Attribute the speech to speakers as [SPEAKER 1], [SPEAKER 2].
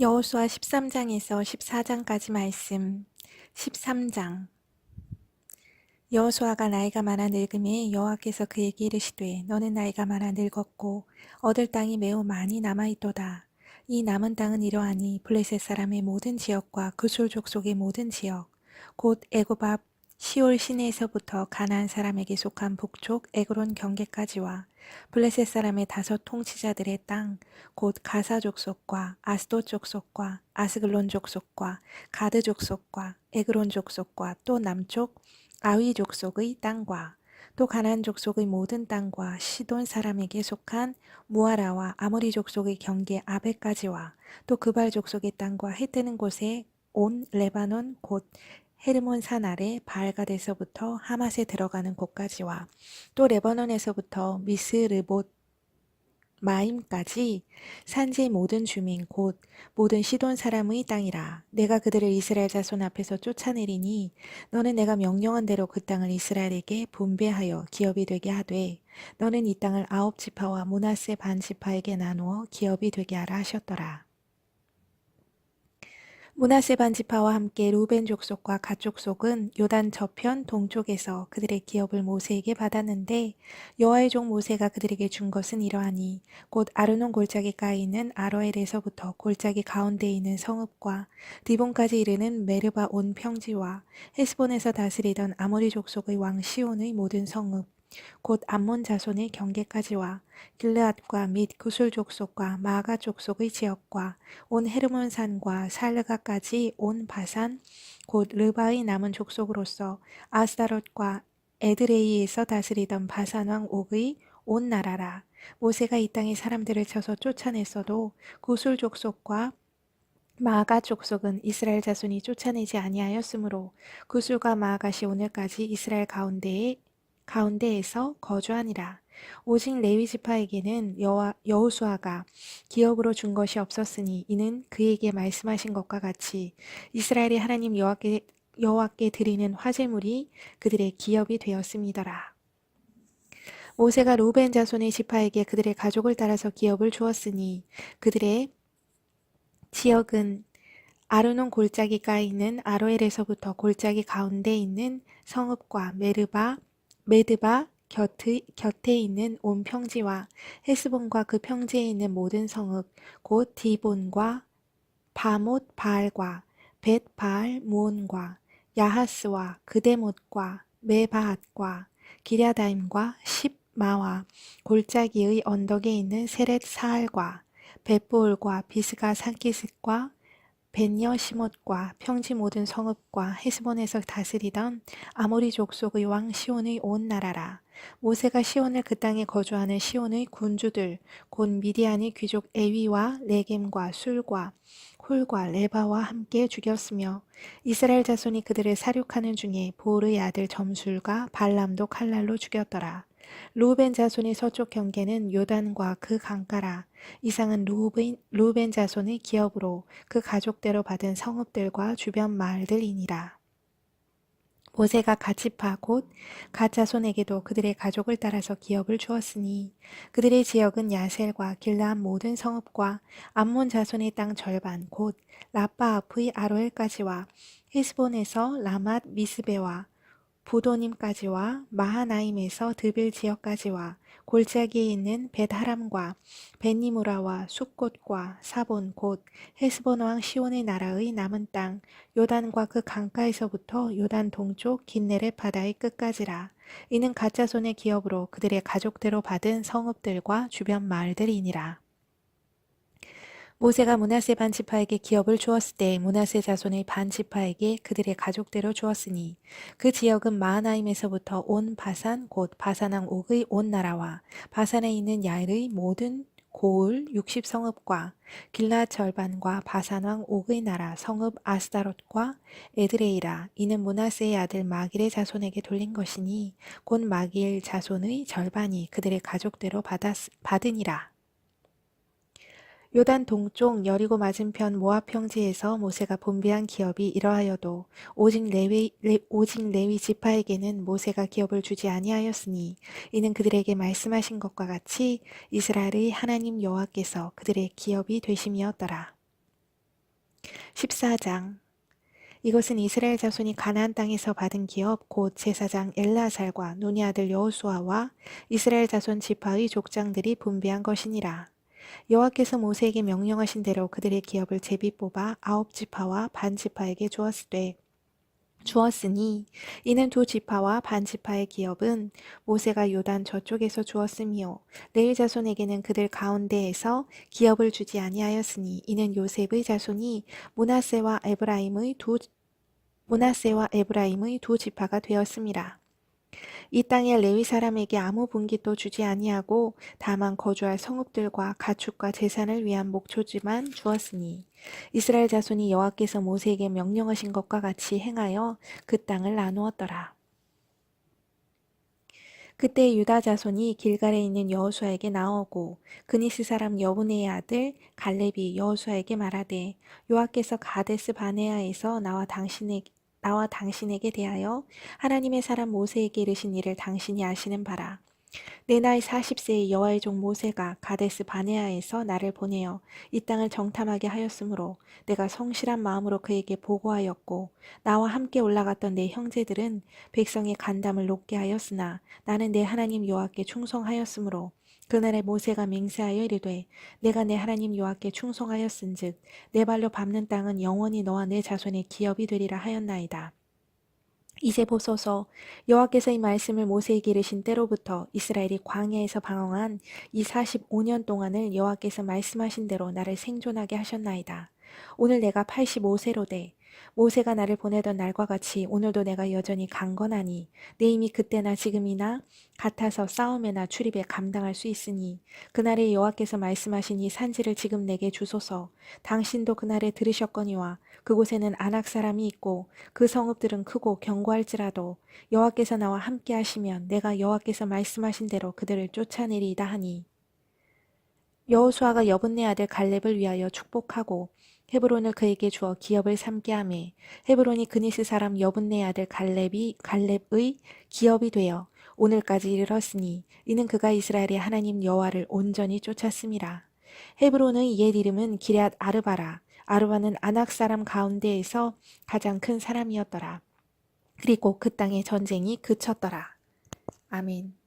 [SPEAKER 1] 여호수아 13장에서 14장까지 말씀 13장 여호수아가 나이가 많아 늙음에 여호와께서 그에게 이르시되 너는 나이가 많아 늙었고 얻을 땅이 매우 많이 남아있도다. 이 남은 땅은 이러하니 블레셋 사람의 모든 지역과 그술 족속의 모든 지역 곧앞 시올 시내에서부터 가나안 사람에게 속한 북쪽 에그론 경계까지와 블레셋 사람의 다섯 통치자들의 땅, 곧 가사 족속과 아스도 족속과 아스글론 족속과 가드 족속과 에그론 족속과 또 남쪽 아위 족속의 땅과 또 가나안 족속의 모든 땅과 시돈 사람에게 속한 무아라와 아모리 족속의 경계 아베까지와 또 그발 족속의 땅과 해 뜨는 곳에 온 레바논 곧 헤르몬 산 아래 바알가데서부터 하맛에 들어가는 곳까지와 또 레바논에서부터 미스르봇 마임까지 산지의 모든 주민 곧 모든 시돈 사람의 땅이라 내가 그들을 이스라엘 자손 앞에서 쫓아내리니 너는 내가 명령한 대로 그 땅을 이스라엘에게 분배하여 기업이 되게 하되 너는 이 땅을 아홉 지파와 모나세 반 지파에게 나누어 기업이 되게 하라 하셨더라. 문하세 반 지파와 함께 루벤 족속과 가 족속은 요단 저편 동쪽에서 그들의 기업을 모세에게 받았는데 여호와의 종 모세가 그들에게 준 것은 이러하니 곧 아르논 골짜기 가있는 아로엘에서부터 골짜기 가운데에 있는 성읍과 디본까지 이르는 메르바 온 평지와 헤스본에서 다스리던 아모리 족속의 왕 시온의 모든 성읍 곧 암몬 자손의 경계까지와 길르앗과 및 구술 족속과 마가 족속의 지역과 온 헤르몬 산과 살르가까지 온 바산 곧 르바의 남은 족속으로서 아스다롯과 에드레이에서 다스리던 바산 왕 옥의 온 나라라. 모세가 이 땅의 사람들을 쳐서 쫓아냈어도 구술 족속과 마아가 족속은 이스라엘 자손이 쫓아내지 아니하였으므로 구술과 마아가시 오늘까지 이스라엘 가운데에 가운데에서 거주하니라. 오직 레위 지파에게는 여호와 여호수아가 기업으로 준 것이 없었으니 이는 그에게 말씀하신 것과 같이 이스라엘이 하나님 여호와께 여호와께 드리는 화제물이 그들의 기업이 되었음이더라. 모세가 루벤 자손의 지파에게 그들의 가족을 따라서 기업을 주었으니 그들의 지역은 아르논 골짜기가 있는 아로엘에서부터 골짜기 가운데 있는 성읍과 메르바 메드바 곁의, 곁에 있는 온 평지와 헤스본과 그 평지에 있는 모든 성읍 곧 디본과 바못 바알과 벳 바알 무온과 야하스와 그데못과 메바핫과 기랴다임과 십마와 골짜기의 언덕에 있는 세렛 사알과 벳보울과 비스가 산기슭과 벤여 시못과 평지 모든 성읍과 헤스본에서 다스리던 아모리 족속의 왕 시온의 온 나라라. 모세가 시온을 그 땅에 거주하는 시온의 군주들 곧 미디안의 귀족 에위와 레겜과 술과 홀과 레바와 함께 죽였으며 이스라엘 자손이 그들을 사륙하는 중에 보르의 아들 점술과 발람도 칼날로 죽였더라. 루벤 자손의 서쪽 경계는 요단과 그 강가라. 이상은 루벤, 루벤 자손의 기업으로 그 가족대로 받은 성읍들과 주변 마을들이니라. 모세가 가치파 곧 가자손에게도 그들의 가족을 따라서 기업을 주었으니 그들의 지역은 야셀과 길라한 모든 성읍과 암몬 자손의 땅 절반 곧 라빠 앞의 아로엘까지와 헤스본에서 라맛 미스베와 부도님까지와 마하나임에서 드빌 지역까지와 골짜기에 있는 벳하람과 벤니무라와 숲꽃과 사본 곧 헤스본 왕 시온의 나라의 남은 땅 요단과 그 강가에서부터 요단 동쪽 긴네레 바다의 끝까지라 이는 가짜 손의 기업으로 그들의 가족대로 받은 성읍들과 주변 마을들이니라. 모세가 문하세 반지파에게 기업을 주었을 때 문하세 자손의 반지파에게 그들의 가족대로 주었으니 그 지역은 마하나임에서부터 온 바산 곧 바산왕 옥의 온 나라와 바산에 있는 야일의 모든 고을 60성읍과 길라 절반과 바산왕 옥의 나라 성읍 아스다롯과 에드레이라 이는 문하세의 아들 마길의 자손에게 돌린 것이니 곧 마길 자손의 절반이 그들의 가족대로 받았, 받으니라. 요단 동쪽 여리고 맞은편 모압 평지에서 모세가 분배한 기업이 이러하여도 오직 레위 레, 오직 레위 지파에게는 모세가 기업을 주지 아니하였으니 이는 그들에게 말씀하신 것과 같이 이스라엘의 하나님 여호와께서 그들의 기업이 되심이었더라. 14장 이것은 이스라엘 자손이 가나안 땅에서 받은 기업 곧 제사장 엘라살과 눈의 아들 여호수아와 이스라엘 자손 지파의 족장들이 분배한 것이니라. 여호와께서 모세에게 명령하신 대로 그들의 기업을 제비 뽑아 아홉 지파와 반 지파에게 주었으되 주었으니 이는 두 지파와 반 지파의 기업은 모세가 요단 저쪽에서 주었으며 레위 자손에게는 그들 가운데에서 기업을 주지 아니하였으니 이는 요셉의 자손이 문하세와 에브라임의 두 문하세와 에브라임의 두 지파가 되었습니다. 이 땅에 레위 사람에게 아무 분깃도 주지 아니하고 다만 거주할 성읍들과 가축과 재산을 위한 목초지만 주었으니 이스라엘 자손이 여호와께서 모세에게 명령하신 것과 같이 행하여 그 땅을 나누었더라. 그때 유다 자손이 길갈에 있는 여호수아에게 나오고 그니스 사람 여분의 아들 갈렙이 여호수아에게 말하되 여호와께서 가데스 바네아에서 나와 당신에게 나와 당신에게 대하여 하나님의 사람 모세에게 이르신 일을 당신이 아시는 바라. 내 나이 40세의 여호와의 종 모세가 가데스 바네아에서 나를 보내어 이 땅을 정탐하게 하였으므로 내가 성실한 마음으로 그에게 보고하였고 나와 함께 올라갔던 내 형제들은 백성의 간담을 높게 하였으나 나는 내 하나님 여호와께 충성하였으므로 그날에 모세가 맹세하여 이르되 내가 내 하나님 여호와께 충성하였은즉 내 발로 밟는 땅은 영원히 너와 내 자손의 기업이 되리라 하였나이다. 이제 보소서 여호와께서 이 말씀을 모세에게 이르신 때로부터 이스라엘이 광야에서 방황한 이 45년 동안을 여호와께서 말씀하신 대로 나를 생존하게 하셨나이다. 오늘 내가 85세로 돼 모세가 나를 보내던 날과 같이 오늘도 내가 여전히 강건하니 내 힘이 그때나 지금이나 같아서 싸움에나 출입에 감당할 수 있으니 그날에 여호와께서 말씀하신 이 산지를 지금 내게 주소서. 당신도 그날에 들으셨거니와 그곳에는 안악 사람이 있고 그 성읍들은 크고 견고할지라도 여호와께서 나와 함께 하시면 내가 여호와께서 말씀하신 대로 그들을 쫓아내리이다 하니 여호수아가 여분네 아들 갈렙을 위하여 축복하고 헤브론을 그에게 주어 기업을 삼게 하매 헤브론이 그니스 사람 여분네 아들 갈렙이 갈렙의 기업이 되어 오늘까지 이르렀으니 이는 그가 이스라엘의 하나님 여호와를 온전히 쫓았음이라 헤브론의 옛 이름은 기럇 아르바라. 아르바는 아낙 사람 가운데에서 가장 큰 사람이었더라. 그리고 그 땅의 전쟁이 그쳤더라. 아멘